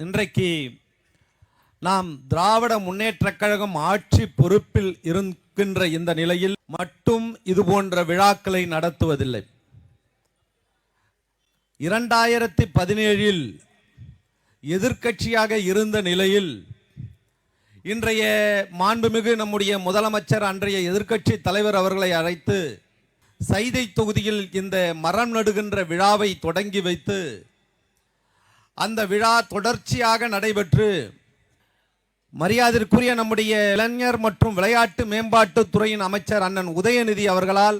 இன்றைக்கு நாம் திராவிட முன்னேற்ற கழகம் ஆட்சி பொறுப்பில் இருக்கின்ற இந்த நிலையில் மட்டும் இது போன்ற விழாக்களை நடத்துவதில்லை. இரண்டாயிரத்தி பதினேழில் எதிர்க்கட்சியாக இருந்த நிலையில் இன்றைய மாண்புமிகு நம்முடைய முதலமைச்சர் அன்றைய எதிர்க்கட்சி தலைவர் அவர்களை அழைத்து சைதை தொகுதியில் இந்த மரம் நடுகின்ற விழாவை தொடங்கி வைத்து அந்த விழா தொடர்ச்சியாக நடைபெற்று மரியாதைக்குரிய நம்முடைய இளைஞர் மற்றும் விளையாட்டு மேம்பாட்டுத் துறையின் அமைச்சர் அண்ணன் உதயநிதி அவர்களால்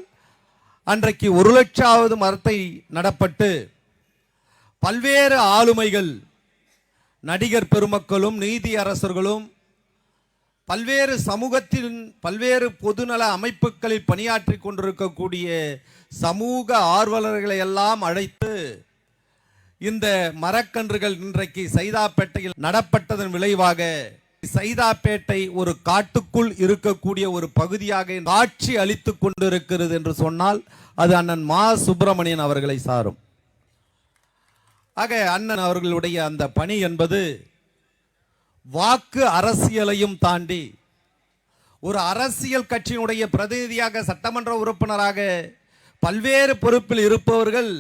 அன்றைக்கு ஒரு லட்சாவது மரத்தை நடப்பட்டு பல்வேறு ஆளுமைகள் நடிகர் பெருமக்களும் நீதி அரசர்களும் பல்வேறு சமூகத்தின் பல்வேறு பொதுநல அமைப்புகளில் பணியாற்றி கொண்டிருக்கக்கூடிய சமூக ஆர்வலர்களை எல்லாம் அழைத்து இந்த மரக்கன்றுகள் இன்றைக்கு சைதாப்பேட்டையில் நடப்பட்டதன் விளைவாக சைதாப்பேட்டை ஒரு காட்டுக்குள் இருக்கக்கூடிய ஒரு பகுதியாக காட்சி அளித்துக் கொண்டிருக்கிறது என்று சொன்னால் அது அண்ணன் மா. சுப்பிரமணியன் அவர்களை சாரும். ஆக அண்ணன் அவர்களுடைய அந்த பணி என்பது வாக்கு அரசியலையும் தாண்டி ஒரு அரசியல் கட்சியினுடைய பிரதிநிதியாக சட்டமன்ற உறுப்பினராக பல்வேறு பொறுப்பில் இருப்பவர்கள்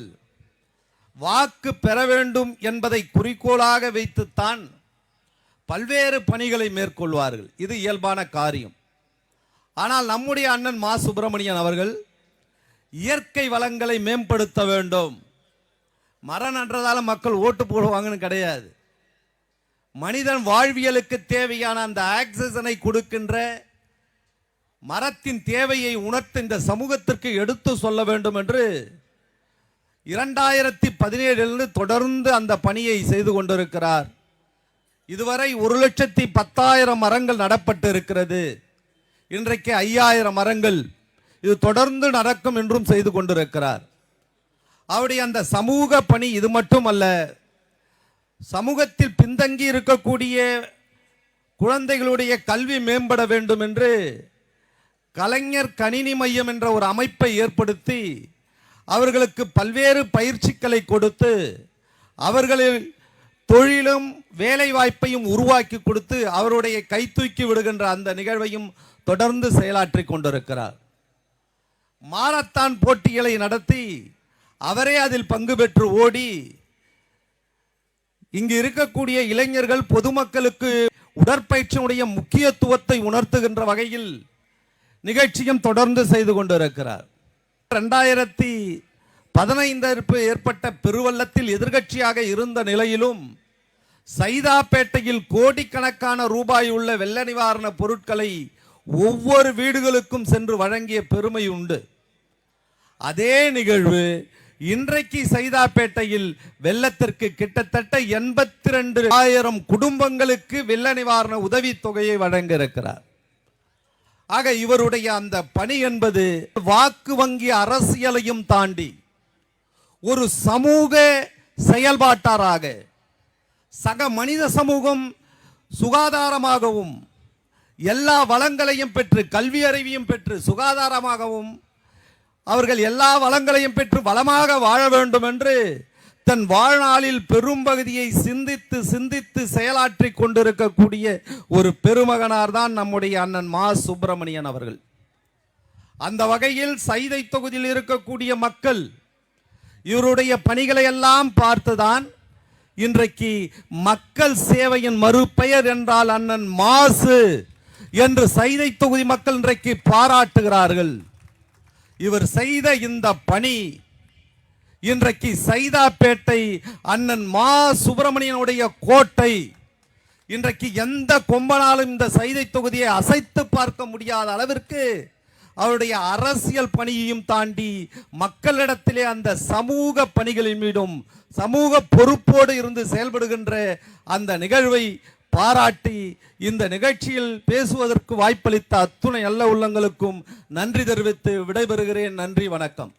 வாக்கு பெற வேண்டும் என்பதை குறிக்கோளாக வைத்துத்தான் பல்வேறு பணிகளை மேற்கொள்வார்கள். இது இயல்பான காரியம். ஆனால் நம்முடைய அண்ணன் மா. சுப்பிரமணியன் அவர்கள் இயற்கை வளங்களை மேம்படுத்த வேண்டும். மரம் நன்றதால் மக்கள் ஓட்டு போடுவாங்கன்னு கிடையாது. மனிதன் வாழ்வியலுக்கு தேவையான அந்த ஆக்சிஜனை கொடுக்கின்ற மரத்தின் தேவையை உணர்த்த இந்த சமூகத்திற்கு எடுத்து சொல்ல வேண்டும் என்று இரண்டாயிரத்தி பதினேழிலிருந்து தொடர்ந்து அந்த பணியை செய்து கொண்டிருக்கிறார். இதுவரை ஒரு லட்சத்தி பத்தாயிரம் மரங்கள் நடப்பட்டு இருக்கிறது இன்றைக்கு ஐயாயிரம் மரங்கள் இது தொடர்ந்து நடக்கும் என்றும் செய்து கொண்டிருக்கிறார். அவருடைய அந்த சமூக பணி இது மட்டுமல்ல சமூகத்தில் பின்தங்கி இருக்கக்கூடிய குழந்தைகளுடைய கல்வி மேம்பட வேண்டும் என்று கலைஞர் கணினி மையம் என்ற ஒரு அமைப்பை ஏற்படுத்தி அவர்களுக்கு பல்வேறு பயிற்சிகளை கொடுத்து அவர்களில் தொழிலும் வேலை வாய்ப்பையும் உருவாக்கி கொடுத்து அவருடைய கை தூக்கி விடுகின்ற அந்த நிகழ்வையும் தொடர்ந்து செயலாற்றி கொண்டிருக்கிறார். மாரத்தான் போட்டிகளை நடத்தி அவரே அதில் பங்கு பெற்று ஓடி இங்கு இருக்கக்கூடிய இளைஞர்கள் பொதுமக்களுக்கு உடற்பயிற்சியுடைய முக்கியத்துவத்தை உணர்த்துகின்ற வகையில் நிகழ்ச்சியும் தொடர்ந்து செய்து கொண்டிருக்கிறார். ரெண்டாயிரத்தி பதினைந்திற்கு ஏற்பட்ட பெருவள்ளத்தில் எதிர்கட்சியாக இருந்த நிலையிலும் சைதாப்பேட்டையில் கோடிக்கணக்கான ரூபாய் உள்ள வெள்ள நிவாரண பொருட்களை ஒவ்வொரு வீடுகளுக்கும் சென்று வழங்கிய பெருமை உண்டு. அதே நிகழ்வு இன்றைக்கு சைதாப்பேட்டையில் வெள்ளத்திற்கு கிட்டத்தட்ட எண்பத்தி ரெண்டு ஆயிரம் குடும்பங்களுக்கு வெள்ள நிவாரண உதவித் தொகையை வழங்க இருக்கிறார். ஆக இவருடைய அந்த பணி என்பது வாக்கு வங்கி அரசியலையும் தாண்டி ஒரு சமூக செயல்பாட்டாராக சக மனித சமூகம் சுகாதாரமாகவும் எல்லா வளங்களையும் பெற்று கல்வி அறிவையும் பெற்று சுகாதாரமாகவும் அவர்கள் எல்லா வளங்களையும் பெற்று வளமாக வாழ வேண்டும் என்று தன் வாழ்நாளில் பெரும்பகுதியை சிந்தித்து சிந்தித்து செயலாற்றி கொண்டிருக்கக்கூடிய ஒரு பெருமகனார் தான் நம்முடைய அண்ணன் மா. சுப்பிரமணியன் அவர்கள். அந்த வகையில் சைதை தொகுதியில் இருக்கக்கூடிய மக்கள் இவருடைய பணிகளை எல்லாம் பார்த்துதான் இன்றைக்கு மக்கள் சேவையின் மறுபெயர் என்றால் அண்ணன் மாசு என்று சைதை தொகுதி மக்கள் இன்றைக்கு பாராட்டுகிறார்கள். இவர் செய்த இந்த பணி இன்றைக்கு சைதாப்பேட்டை அண்ணன் மா சுப்பிரமணியனுடைய கோட்டை. இன்றைக்கு எந்த கொம்பனாலும் இந்த சைதை தொகுதியை அசைத்து பார்க்க முடியாத அளவிற்கு அவருடைய அரசியல் பணியையும் தாண்டி மக்களிடத்திலே அந்த சமூக பணிகளின் மீதும் சமூக பொறுப்போடு இருந்து செயல்படுகின்ற அந்த நிகழ்வை பாராட்டி இந்த நிகழ்ச்சியில் பேசுவதற்கு வாய்ப்பளித்த அத்துணை நல்ல உள்ளங்களுக்கும் நன்றி தெரிவித்து விடைபெறுகிறேன். நன்றி வணக்கம்.